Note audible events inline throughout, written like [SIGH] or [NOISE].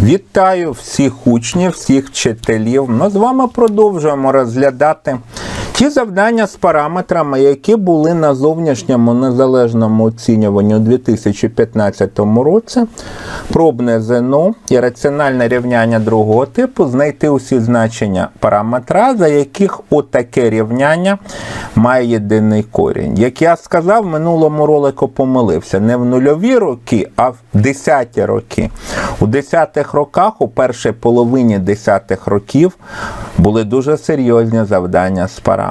Вітаю всіх учнів, всіх вчителів. Ми з вами продовжуємо розглядати ті завдання з параметрами, які були на зовнішньому незалежному оцінюванні у 2015 році. Пробне ЗНО і раціональне рівняння другого типу знайти усі значення параметра, за яких отаке рівняння має єдиний корінь. Як я сказав, в минулому ролику помилився. Не в нульові роки, а в десяті роки. У десятих роках, у першій половині десятих років, були дуже серйозні завдання з параметрами.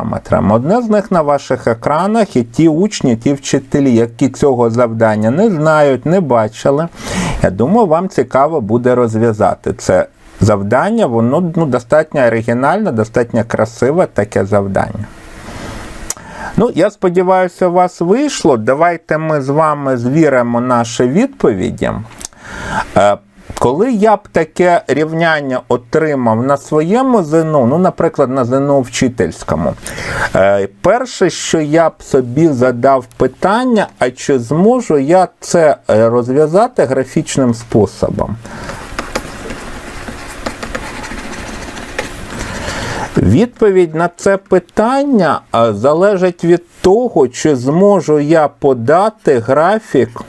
Одне з них на ваших екранах і ті учні, ті вчителі, які цього завдання не знають, не бачили. Я думаю, вам цікаво буде розв'язати це завдання. Воно ну, достатньо оригінальне, достатньо красиве таке завдання. Ну, я сподіваюся, у вас вийшло. Давайте ми з вами звіримо наші відповіді. Е, Коли я б таке рівняння отримав на своєму ЗНО, ну, наприклад, на ЗНО вчительському, е, перше, що я б собі задав питання, а чи зможу я це е, розв'язати графічним способом? Відповідь на це питання залежить від того, чи зможу я подати графік,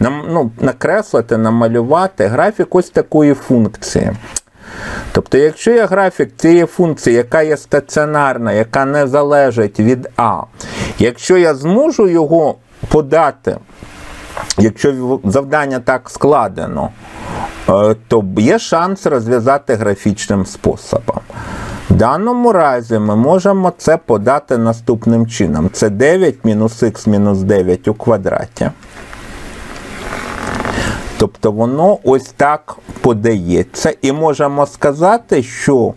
нам- ну, накреслити, намалювати графік ось такої функції. Тобто, якщо є графік цієї функції, яка є стаціонарна, яка не залежить від А, якщо я зможу його подати, якщо завдання так складено, е, то є шанс розв'язати графічним способом. В даному разі ми можемо це подати наступним чином. Це 9 мінус х мінус 9 у квадраті. Тобто воно ось так подається. І можемо сказати, що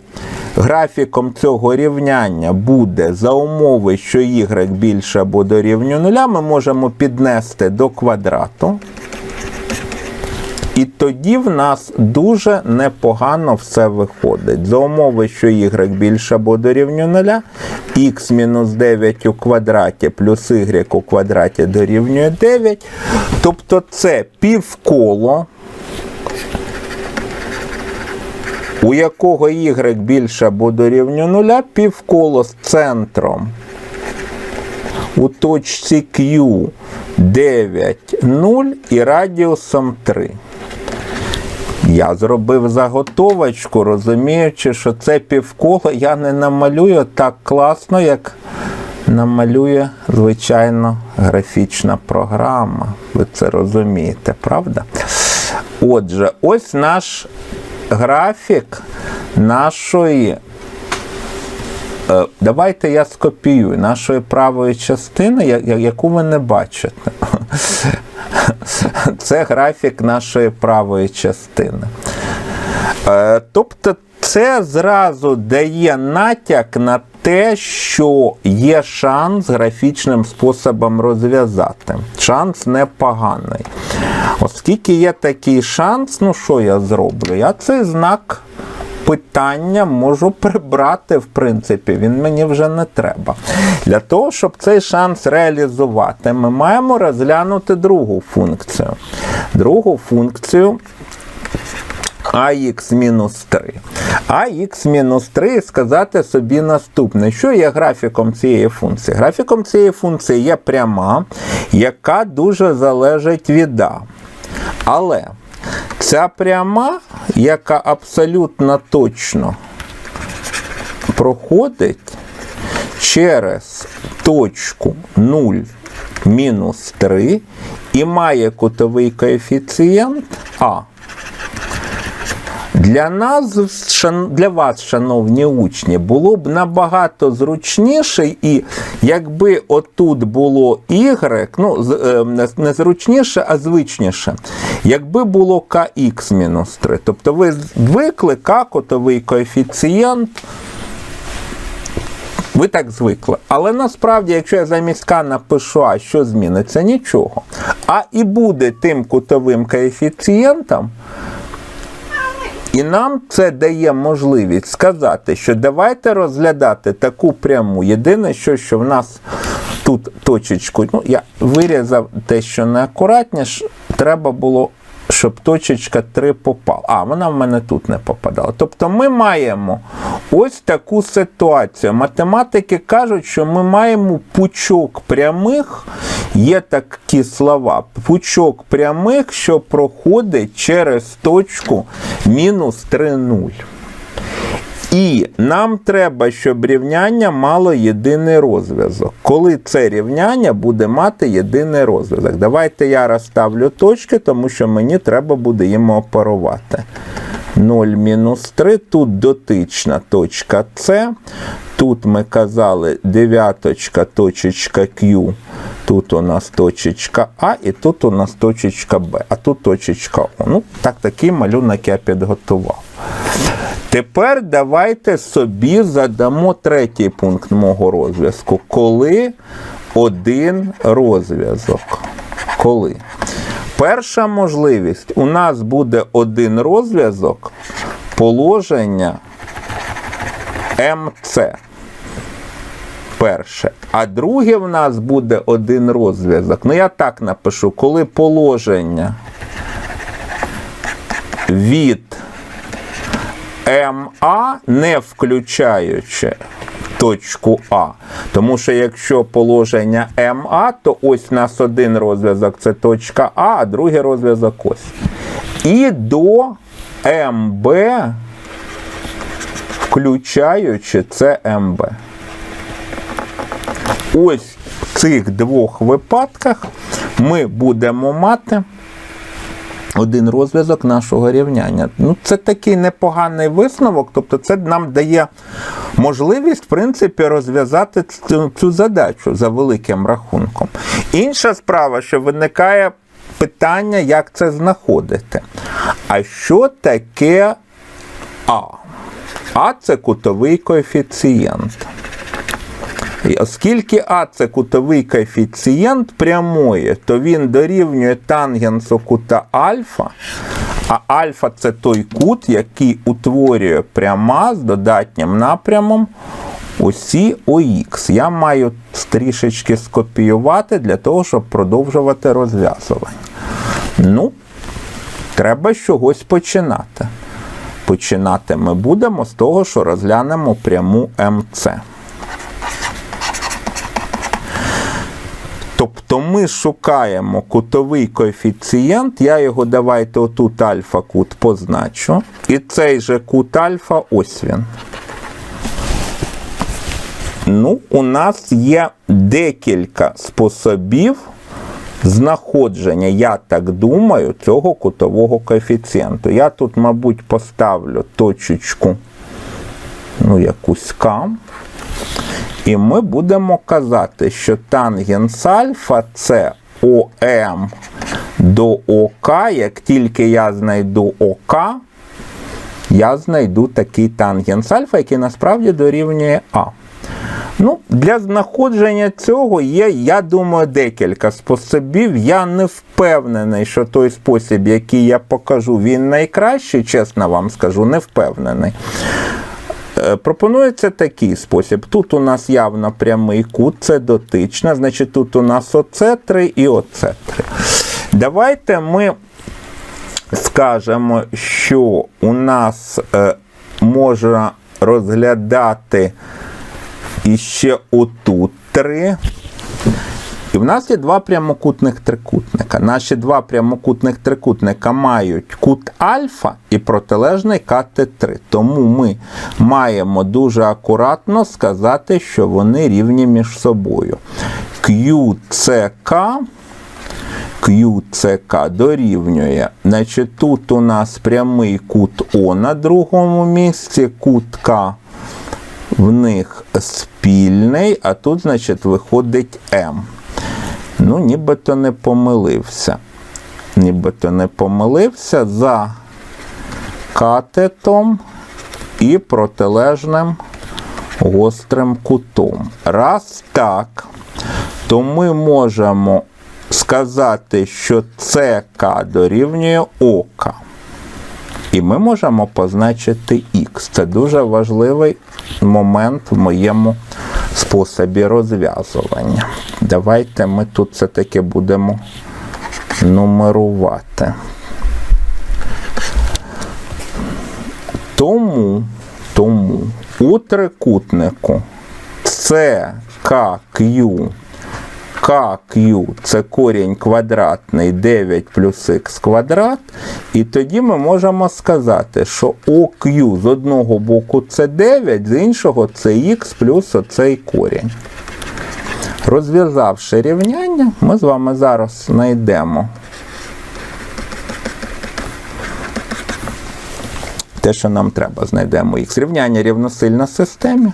графіком цього рівняння буде за умови, що y більше або дорівнює нуля, ми можемо піднести до квадрату. І тоді в нас дуже непогано все виходить. За умови, що y більше або дорівнює 0, х мінус 9 у квадраті плюс y у квадраті дорівнює 9. Тобто це півколо, у якого y більше або дорівнює 0, півколо з центром у точці Q 9, 0 і радіусом 3. Я зробив заготовочку, розуміючи, що це півколо я не намалюю так класно, як намалює, звичайно, графічна програма. Ви це розумієте, правда? Отже, ось наш графік нашої. Е, Давайте я скопіюю нашої правої частини, яку ви не бачите. [LAUGHS] Це графік нашої правої частини. Е, Тобто це зразу дає натяк на те, що є шанс графічним способом розв'язати. Шанс непоганий. Оскільки є такий шанс, ну що я зроблю? Я цей знак питання можу прибрати, в принципі, він мені вже не треба. Для того, щоб цей шанс реалізувати, ми маємо розглянути другу функцію. Другу функцію ax-3. ax-3 і сказати собі наступне. Що є графіком цієї функції? Графіком цієї функції є пряма, яка дуже залежить від а. Але ця пряма, яка абсолютно точно проходить через точку 0 мінус 3 і має кутовий коефіцієнт А. Для нас, для вас, шановні учні, було б набагато зручніше, і якби отут було y, ну, е, не- зручніше, а звичніше, якби було kx мінус 3. Тобто ви звикли k котовий коефіцієнт. Ви так звикли. Але насправді, якщо я замість К напишу А, що зміниться? Нічого. А і буде тим кутовим коефіцієнтом, і нам це дає можливість сказати, що давайте розглядати таку пряму. Єдине, що, що в нас тут точечку, ну я вирізав те, що неакуратніше, треба було щоб точечка 3 попала. А, вона в мене тут не попадала. Тобто ми маємо ось таку ситуацію. Математики кажуть, що ми маємо пучок прямих, є такі слова, пучок прямих, що проходить через точку мінус 3, 0. І нам треба, щоб рівняння мало єдиний розв'язок. Коли це рівняння буде мати єдиний розв'язок. Давайте я розставлю точки, тому що мені треба буде їм оперувати. 0 мінус 3, тут дотична точка С. Тут ми казали дев'яточка, точечка Q. Тут у нас точечка А, і тут у нас точечка Б, а тут точечка О. Ну, так такий малюнок я підготував. Тепер давайте собі задамо третій пункт мого розв'язку. Коли один розв'язок. Коли? Перша можливість. У нас буде один розв'язок положення МЦ. Перше. А друге в нас буде один розв'язок. Ну, я так напишу, коли положення від МА, не включаючи точку А. Тому що якщо положення МА, то ось у нас один розв'язок це точка А, а другий розв'язок ось. І до МБ, включаючи це МБ. Ось в цих двох випадках ми будемо мати один розв'язок нашого рівняння. Ну, це такий непоганий висновок, тобто це нам дає можливість, в принципі, розв'язати цю, цю задачу за великим рахунком. Інша справа, що виникає питання, як це знаходити. А що таке А? А це кутовий коефіцієнт. І оскільки А це кутовий коефіцієнт прямої, то він дорівнює тангенсу кута альфа, а альфа це той кут, який утворює пряма з додатнім напрямом осі ОХ. Я маю трішечки скопіювати для того, щоб продовжувати розв'язування. Ну, треба з чогось починати. Починати ми будемо з того, що розглянемо пряму МЦ. Тобто ми шукаємо кутовий коефіцієнт, я його давайте отут альфа кут позначу. І цей же кут альфа, ось він. Ну, у нас є декілька способів знаходження, я так думаю, цього кутового коефіцієнту. Я тут, мабуть, поставлю точечку, ну, якусь К. І ми будемо казати, що тангенс альфа це ОМ до ОК. Як тільки я знайду ОК, я знайду такий тангенс альфа, який насправді дорівнює А. Ну, Для знаходження цього є, я думаю, декілька способів. Я не впевнений, що той спосіб, який я покажу, він найкращий, чесно вам скажу, не впевнений. Пропонується такий спосіб. Тут у нас явно прямий кут, це дотична, значить тут у нас оце 3 і оце 3. Давайте ми скажемо, що у нас е, можна розглядати іще отут 3. І в нас є два прямокутних трикутника. Наші два прямокутних трикутника мають кут альфа і протилежний КТ3. Тому ми маємо дуже акуратно сказати, що вони рівні між собою. QCK QCK дорівнює. Значить, Тут у нас прямий кут О на другому місці, кут К в них спільний, а тут, значить, виходить М. Ну, нібито не помилився. Нібито не помилився за катетом і протилежним гострим кутом. Раз так, то ми можемо сказати, що ЦК дорівнює ОК. І ми можемо позначити Х. Це дуже важливий момент в моєму способі розв'язування. Давайте ми тут все-таки будемо нумерувати. Тому, тому у трикутнику CKQ KQ це корінь квадратний 9 плюс х квадрат. І тоді ми можемо сказати, що OQ з одного боку це 9, з іншого це х плюс оцей корінь. Розв'язавши рівняння, ми з вами зараз знайдемо те, що нам треба, знайдемо х. Рівняння рівносильна системі.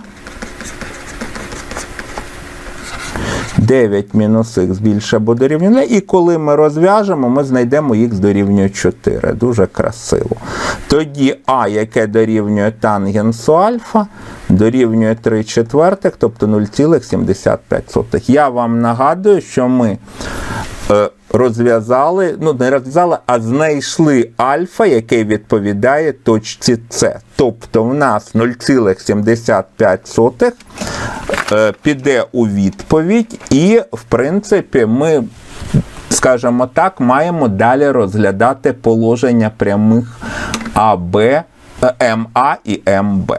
9 мінус х більше або дорівнює І коли ми розв'яжемо, ми знайдемо х дорівнює 4. Дуже красиво. Тоді А, яке дорівнює тангенсу альфа, дорівнює 3 четвертих, тобто 0,75. Я вам нагадую, що ми е, розв'язали, ну не розв'язали, а знайшли альфа, який відповідає точці С. Тобто в нас 0,75 е, піде у відповідь, і, в принципі, ми, скажімо так, маємо далі розглядати положення прямих АБ, е, МА і МБ.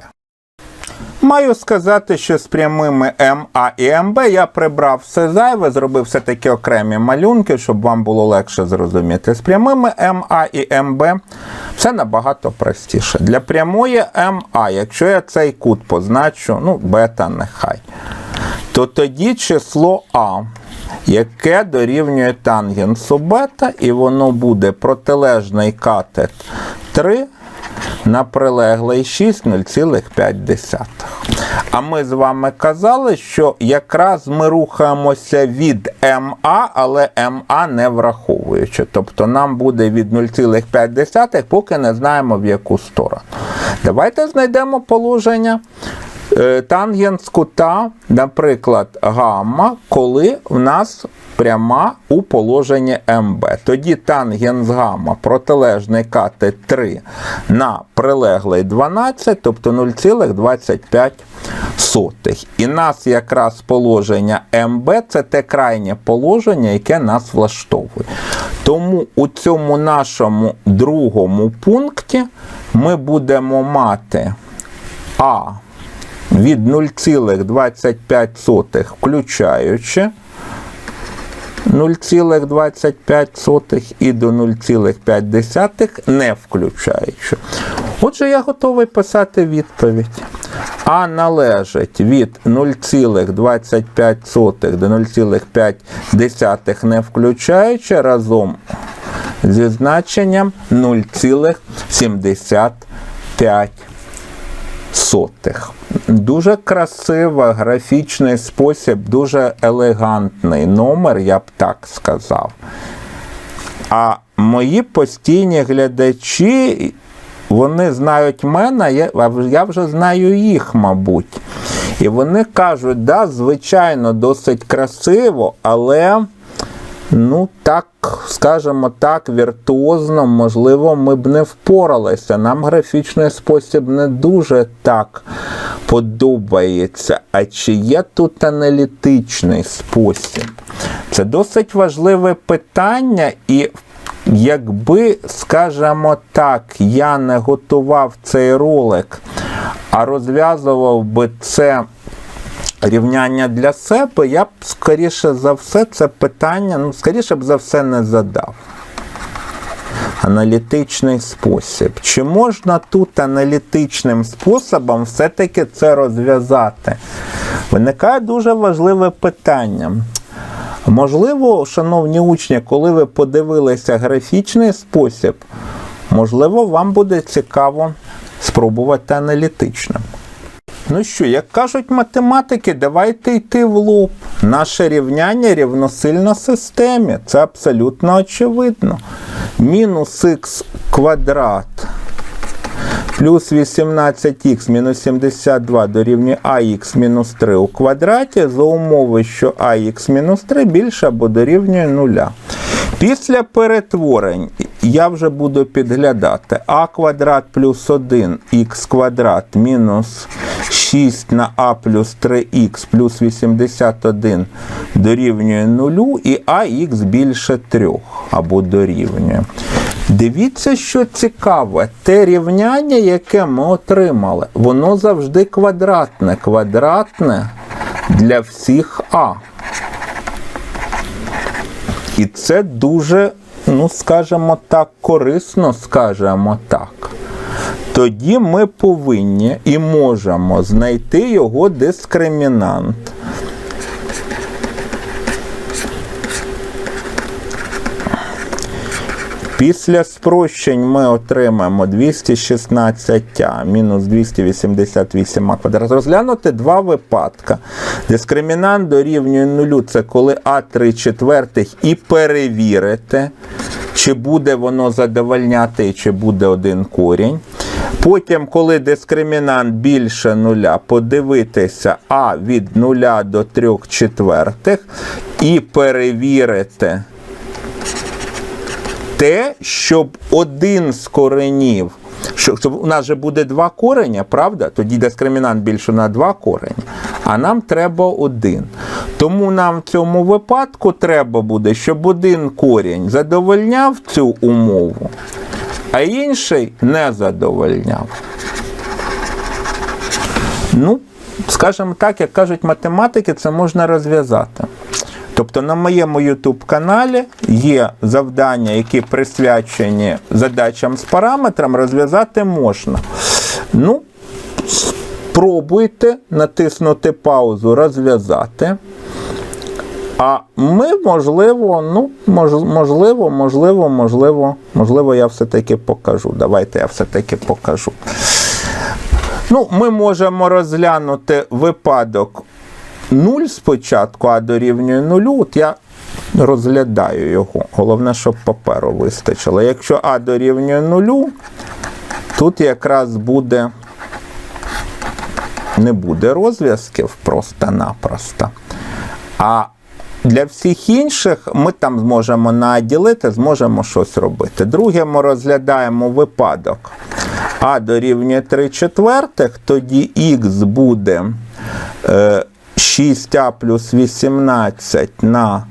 Маю сказати, що з прямими МА і МБ я прибрав все зайве, зробив все таки окремі малюнки, щоб вам було легше зрозуміти. З прямими МА і МБ все набагато простіше. Для прямої МА, якщо я цей кут позначу, ну, бета нехай, то тоді число А. Яке дорівнює тангенсу бета, і воно буде протилежний катет 3 на прилеглий 6 0,5. А ми з вами казали, що якраз ми рухаємося від МА, але МА не враховуючи. Тобто нам буде від 0,5, поки не знаємо в яку сторону. Давайте знайдемо положення тангенс кута, наприклад, гамма, коли в нас пряма у положенні МБ. Тоді тангенс гамма протилежний кати 3 на прилеглий 12, тобто 0,25. І нас якраз положення МБ це те крайнє положення, яке нас влаштовує. Тому у цьому нашому другому пункті ми будемо мати А від 0,25 включаючи 0,25 і до 0,5 не включаючи. Отже, я готовий писати відповідь. А належить від 0,25 до 0,5 не включаючи разом зі значенням 0,75 сотих. Дуже красива, графічний спосіб, дуже елегантний номер, я б так сказав. А мої постійні глядачі, вони знають мене, я вже знаю їх, мабуть. І вони кажуть, да, звичайно, досить красиво, але. Ну, так, скажімо так, віртуозно, можливо, ми б не впоралися. Нам графічний спосіб не дуже так подобається. А чи є тут аналітичний спосіб? Це досить важливе питання, і якби, скажімо так, я не готував цей ролик, а розв'язував би це рівняння для себе, я б, скоріше за все, це питання, ну, скоріше б за все, не задав. Аналітичний спосіб. Чи можна тут аналітичним способом все-таки це розв'язати? Виникає дуже важливе питання. Можливо, шановні учні, коли ви подивилися графічний спосіб, можливо, вам буде цікаво спробувати аналітичним. Ну що, як кажуть математики, давайте йти в лоб. Наше рівняння рівносильно системі. Це абсолютно очевидно. Мінус х квадрат плюс 18х мінус 72 дорівнює ах мінус 3 у квадраті за умови, що ах мінус 3 більше або дорівнює 0. Після перетворень я вже буду підглядати а квадрат плюс 1 х квадрат мінус 6 на а плюс 3х плюс 81 дорівнює 0 і ах більше 3 або дорівнює. Дивіться, що цікаве, те рівняння, яке ми отримали, воно завжди квадратне. Квадратне для всіх А. І це дуже, ну, скажімо так, корисно, скажімо так. Тоді ми повинні і можемо знайти його дискримінант. Після спрощень ми отримаємо 216а мінус 288а квадрат. Розглянути два випадка. Дискримінант дорівнює нулю це коли А3 четвертих і перевірити, чи буде воно задовольняти, чи буде один корінь. Потім, коли дискримінант більше нуля, подивитися А від нуля до 3 четвертих і перевірити те, щоб один з коренів, що, у нас же буде два кореня, правда? Тоді дискримінант більше на два корені, а нам треба один. Тому нам в цьому випадку треба буде, щоб один корінь задовольняв цю умову, а інший не задовольняв. Ну, скажімо так, як кажуть математики, це можна розв'язати. Тобто на моєму YouTube каналі є завдання, які присвячені задачам з параметром, розв'язати можна. Ну, спробуйте натиснути паузу, розв'язати. А ми, можливо, ну, можливо, можливо, можливо, можливо, я все-таки покажу. Давайте я все-таки покажу. Ну, ми можемо розглянути випадок 0 спочатку, а дорівнює 0. От я розглядаю його. Головне, щоб паперу вистачило. Якщо А дорівнює 0, тут якраз буде. Не буде розв'язків просто-напросто. А для всіх інших ми там зможемо наділити, зможемо щось робити. Друге, ми розглядаємо випадок. А дорівнює 3 четвертих, тоді х буде е, 6а плюс 18 на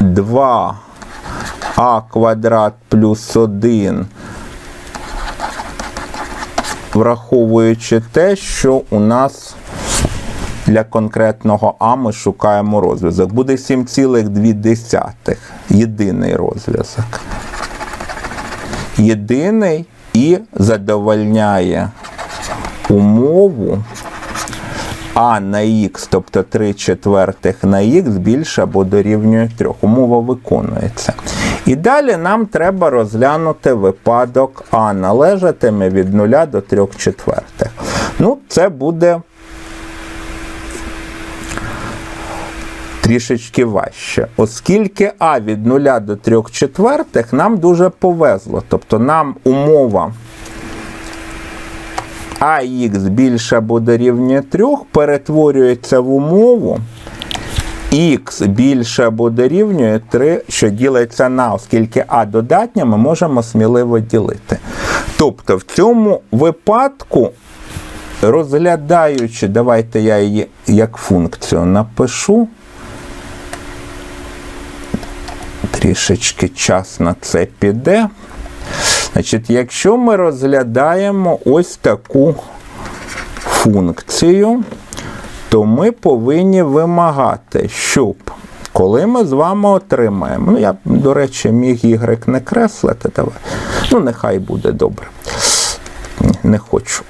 2а квадрат плюс 1, враховуючи те, що у нас для конкретного А ми шукаємо розв'язок. Буде 7,2. Єдиний розв'язок. Єдиний і задовольняє умову а на х, тобто 3 четвертих на х більше або дорівнює 3. Умова виконується. І далі нам треба розглянути випадок А належатиме від 0 до 3 четвертих. Ну, це буде трішечки важче. Оскільки А від 0 до 3 четвертих нам дуже повезло. Тобто нам умова АХ більше або дорівнює 3 перетворюється в умову х більше або дорівнює 3, що ділиться на, оскільки А додатня, ми можемо сміливо ділити. Тобто в цьому випадку, розглядаючи, давайте я її як функцію напишу. Трішечки час на це піде. Значить, якщо ми розглядаємо ось таку функцію, то ми повинні вимагати, щоб коли ми з вами отримаємо, ну я, до речі, міг Y не креслити, давай. Ну, нехай буде добре. Не хочу.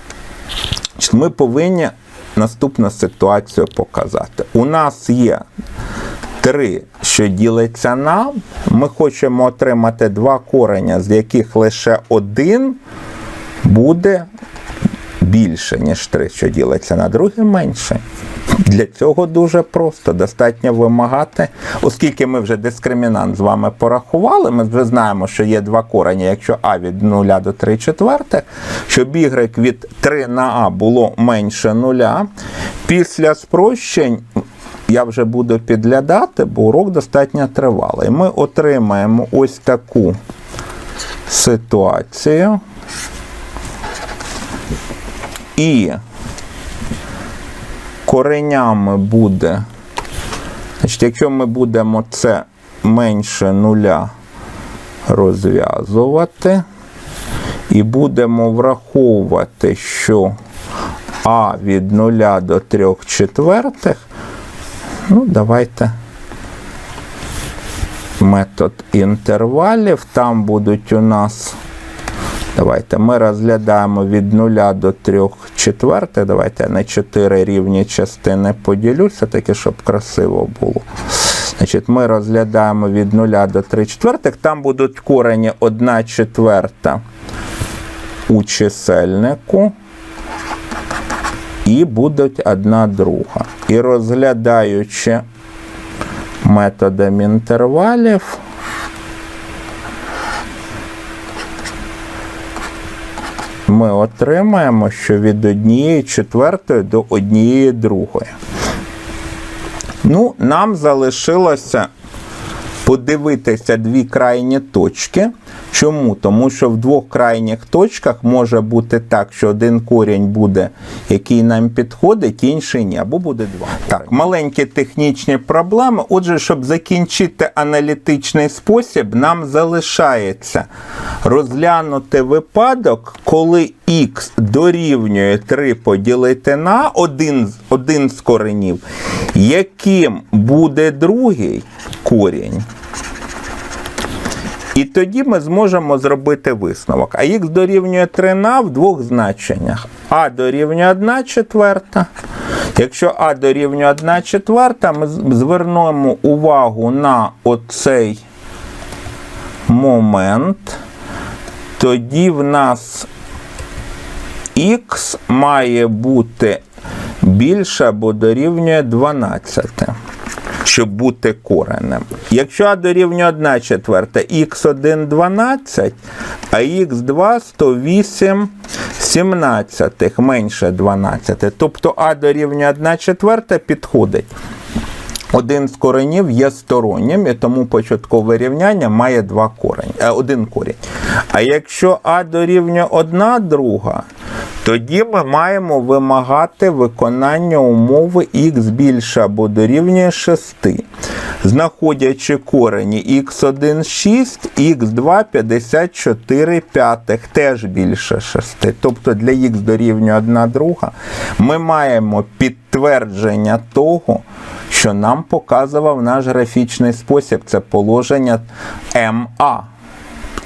Ми повинні наступну ситуацію показати. У нас є 3, що ділиться на, ми хочемо отримати два кореня, з яких лише один буде більше, ніж 3, що ділиться на друге менше. Для цього дуже просто. Достатньо вимагати, оскільки ми вже дискримінант з вами порахували, ми вже знаємо, що є два корені, якщо А від 0 до 3 четвертих, щоб Y від 3 на А було менше 0. Після спрощень я вже буду підглядати, бо урок достатньо тривалий. Ми отримаємо ось таку ситуацію. І коренями буде, значить, якщо ми будемо це менше нуля розв'язувати. І будемо враховувати, що А від 0 до 3 четвертих. Ну, давайте метод інтервалів. Там будуть у нас. Давайте ми розглядаємо від 0 до 3 четвертих. Давайте я на 4 рівні частини поділюся, таке, щоб красиво було. Значить, ми розглядаємо від 0 до 3 четвертих. Там будуть корені 1 четверта у чисельнику. І будуть одна друга. І розглядаючи методом інтервалів, ми отримаємо, що від однієї четвертої до однієї другої. Ну, нам залишилося подивитися дві крайні точки. Чому? Тому що в двох крайніх точках може бути так, що один корінь буде, який нам підходить, інший ні, або буде два. Так, маленькі технічні проблеми. Отже, щоб закінчити аналітичний спосіб, нам залишається розглянути випадок, коли х дорівнює 3 поділити на один, один з коренів, яким буде другий корінь. І тоді ми зможемо зробити висновок. А х дорівнює 3 на в двох значеннях. А дорівнює 1 четверта. Якщо А дорівнює 1 четверта, ми звернемо увагу на оцей момент. Тоді в нас х має бути більше або дорівнює 12 щоб бути коренем. Якщо А дорівнює 1 четверта, х1 12, а х2 108 17, менше 12. Тобто А дорівнює 1 четверта підходить. Один з коренів є стороннім, і тому початкове рівняння має два корені, е, один корінь. А якщо А дорівнює 1 друга, тоді ми маємо вимагати виконання умови х більше або дорівнює 6. Знаходячи корені х1 6, х2 54 п'ятих, теж більше 6. Тобто для х дорівнює 1 друга, ми маємо підтвердження того, що нам показував наш графічний спосіб. Це положення МА.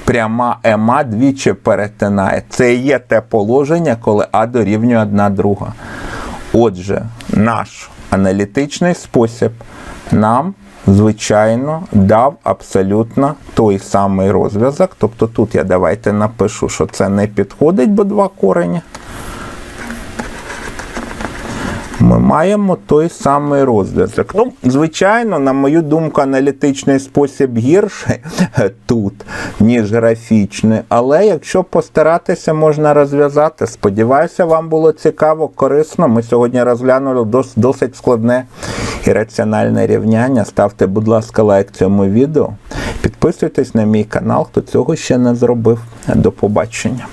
Пряма ема двічі перетинає. Це і є те положення, коли А дорівнює одна друга. Отже, наш аналітичний спосіб нам, звичайно, дав абсолютно той самий розв'язок. Тобто тут я давайте напишу, що це не підходить, бо два корені. Ми маємо той самий розв'язок. Ну, звичайно, на мою думку, аналітичний спосіб гірший [LAUGHS] тут, ніж графічний. Але якщо постаратися, можна розв'язати. Сподіваюся, вам було цікаво, корисно. Ми сьогодні розглянули дос- досить складне і раціональне рівняння. Ставте, будь ласка, лайк цьому відео. Підписуйтесь на мій канал, хто цього ще не зробив. До побачення.